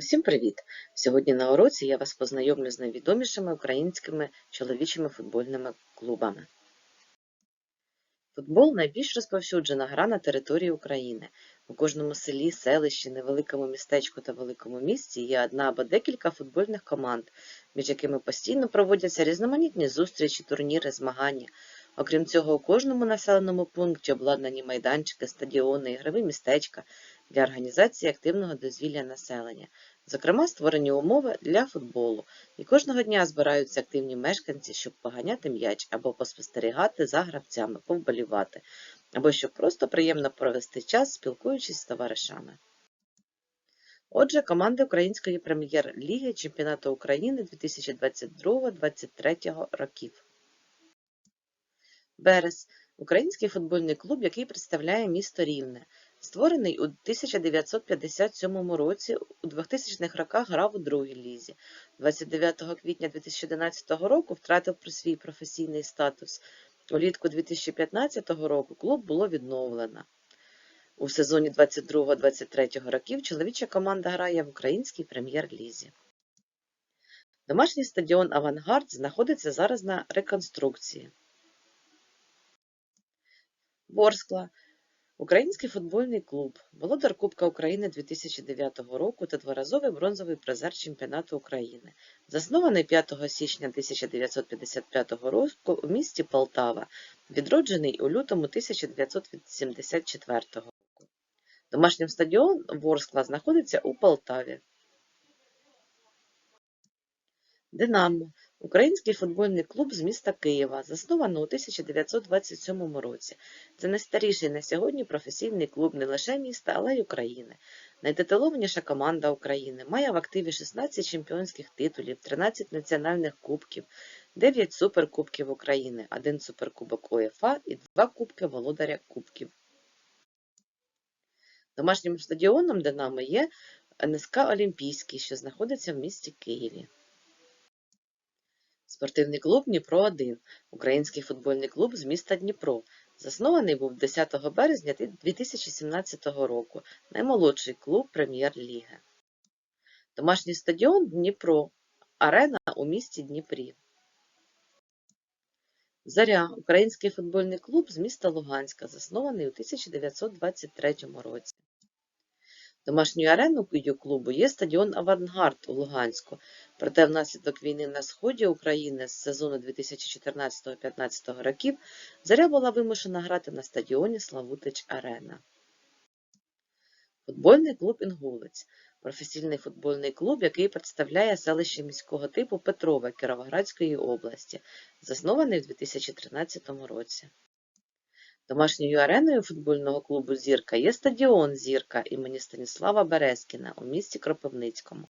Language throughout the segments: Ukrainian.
Усім привіт! Сьогодні на уроці я вас познайомлю з найвідомішими українськими чоловічими футбольними клубами. Футбол найбільш розповсюджена гра на території України. У кожному селі, селищі, невеликому містечку та великому місті є одна або декілька футбольних команд, між якими постійно проводяться різноманітні зустрічі, турніри, змагання. Окрім цього, у кожному населеному пункті обладнані майданчики, стадіони, ігрові містечка для організації активного дозвілля населення. Зокрема, створені умови для футболу, і кожного дня збираються активні мешканці, щоб поганяти м'яч або поспостерігати за гравцями, повболівати, або щоб просто приємно провести час, спілкуючись з товаришами. Отже, команди Української прем'єр-ліги Чемпіонату України 2022-2023 років. Берез український футбольний клуб, який представляє місто Рівне. Створений у 1957 році, у 2000-х роках грав у другій лізі. 29 квітня 2011 року втратив про свій професійний статус. Улітку 2015 року клуб було відновлено. У сезоні 22-23 років чоловіча команда грає в українській прем'єр-лізі. Домашній стадіон Авангард знаходиться зараз на реконструкції. Ворскла Український футбольний клуб, володар Кубка України 2009 року та дворазовий бронзовий призер Чемпіонату України. Заснований 5 січня 1955 року у місті Полтава, відроджений у лютому 1984 року. Домашній стадіон Ворскла знаходиться у Полтаві. Динамо Український футбольний клуб з міста Києва, засновано у 1927 році. Це найстаріший на сьогодні професійний клуб не лише міста, але й України. Найтитулованіша команда України має в активі 16 чемпіонських титулів, 13 національних кубків, 9 суперкубків України, 1 суперкубок УЄФА і 2 кубки володаря кубків. Домашнім стадіоном Динамо є НСК Олімпійський, що знаходиться в місті Києві. Спортивний клуб Дніпро-1 Український футбольний клуб з міста Дніпро. Заснований був 10 березня 2017 року. Наймолодший клуб Прем'єр-ліги. Домашній стадіон Дніпро. Арена у місті Дніпрі. Заря Український футбольний клуб з міста Луганська. Заснований у 1923 році. Домашньою ареною клубу є стадіон Авангард у Луганську, проте внаслідок війни на сході України з сезону 2014-2015 років Заря була вимушена грати на стадіоні Славутич Арена. Футбольний клуб Інгулець професійний футбольний клуб, який представляє селище міського типу Петрове Кіровоградської області, заснований у 2013 році. Домашньою ареною футбольного клубу Зірка є стадіон Зірка імені Станіслава Березкіна у місті Кропивницькому.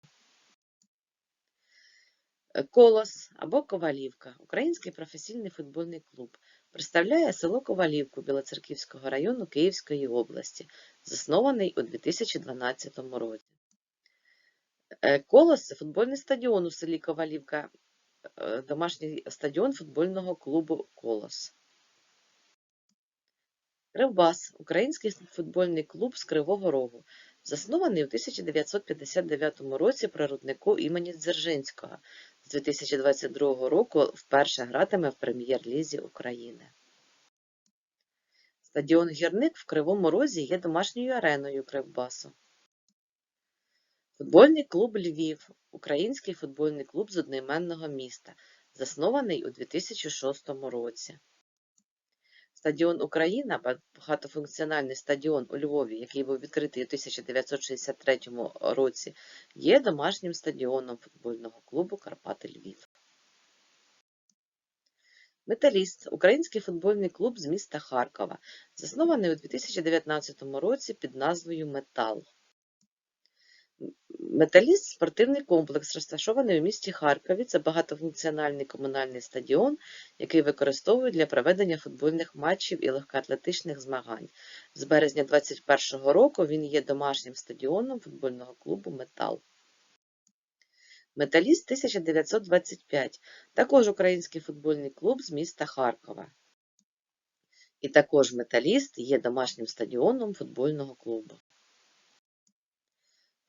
Колос або Ковалівка Український професійний футбольний клуб. Представляє село Ковалівку Білоцерківського району Київської області, заснований у 2012 році. Колос це футбольний стадіон у селі Ковалівка, домашній стадіон футбольного клубу Колос. Кривбас український футбольний клуб з Кривого Рогу, заснований у 1959 році при руднику імені Дзержинського. З 2022 року вперше гратиме в прем'єр-лізі України. Стадіон Гірник в Кривому Розі є домашньою ареною Кривбасу. Футбольний клуб Львів український футбольний клуб з одноіменного міста, заснований у 2006 році. Стадіон Україна, багатофункціональний стадіон у Львові, який був відкритий у 1963 році, є домашнім стадіоном футбольного клубу Карпати Львів. Металіст український футбольний клуб з міста Харкова, заснований у 2019 році під назвою Метал. Металіст спортивний комплекс, розташований у місті Харкові. Це багатофункціональний комунальний стадіон, який використовують для проведення футбольних матчів і легкоатлетичних змагань. З березня 2021 року він є домашнім стадіоном футбольного клубу Метал. Металіст 1925 також український футбольний клуб з міста Харкова. І також Металіст є домашнім стадіоном футбольного клубу.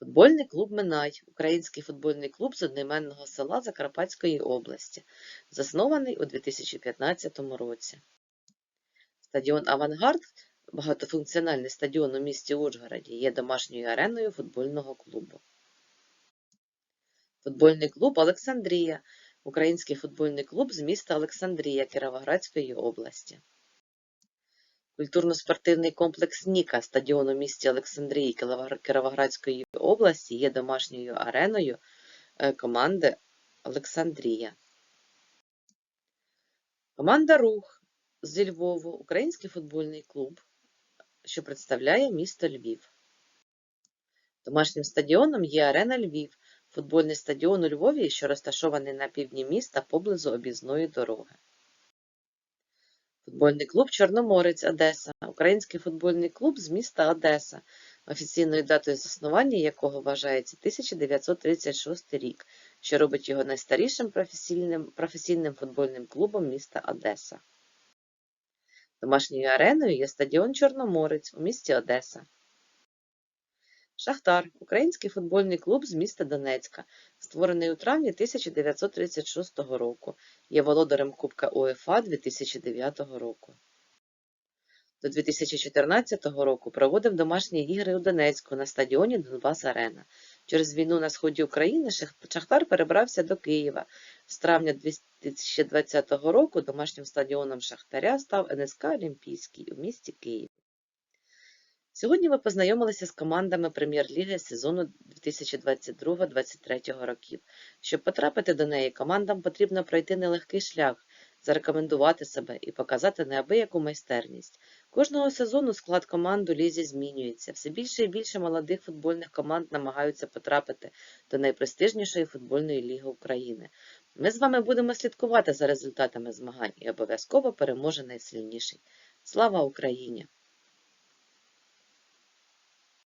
Футбольний клуб Минай український футбольний клуб з одноіменного села Закарпатської області, заснований у 2015 році. Стадіон Авангард багатофункціональний стадіон у місті Ужгороді є домашньою ареною футбольного клубу. Футбольний клуб Олександрія український футбольний клуб з міста Олександрія Кіровоградської області. Культурно-спортивний комплекс Ніка стадіон у місті Олександрії Кіловар- Кіровоградської області є домашньою ареною е, команди Олександрія. Команда Рух зі Львову український футбольний клуб, що представляє місто Львів. Домашнім стадіоном є Арена Львів, футбольний стадіон у Львові, що розташований на півдні міста поблизу об'їзної дороги. Футбольний клуб Чорноморець Одеса, український футбольний клуб з міста Одеса, офіційною датою заснування якого вважається 1936 рік, що робить його найстарішим професійним, професійним футбольним клубом міста Одеса. Домашньою ареною є стадіон Чорноморець у місті Одеса. Шахтар український футбольний клуб з міста Донецька, створений у травні 1936 року, є володарем Кубка УЄФА 2009 року. До 2014 року проводив домашні ігри у Донецьку на стадіоні Донбас Арена. Через війну на сході України Шах- Шахтар перебрався до Києва. З травня 2020 року домашнім стадіоном Шахтаря став НСК Олімпійський у місті Київ. Сьогодні ви познайомилися з командами Прем'єр-ліги сезону 2022-2023 років. Щоб потрапити до неї, командам потрібно пройти нелегкий шлях, зарекомендувати себе і показати неабияку майстерність. Кожного сезону склад команд у лізі змінюється. Все більше і більше молодих футбольних команд намагаються потрапити до найпрестижнішої футбольної ліги України. Ми з вами будемо слідкувати за результатами змагань і обов'язково переможе найсильніший. Слава Україні!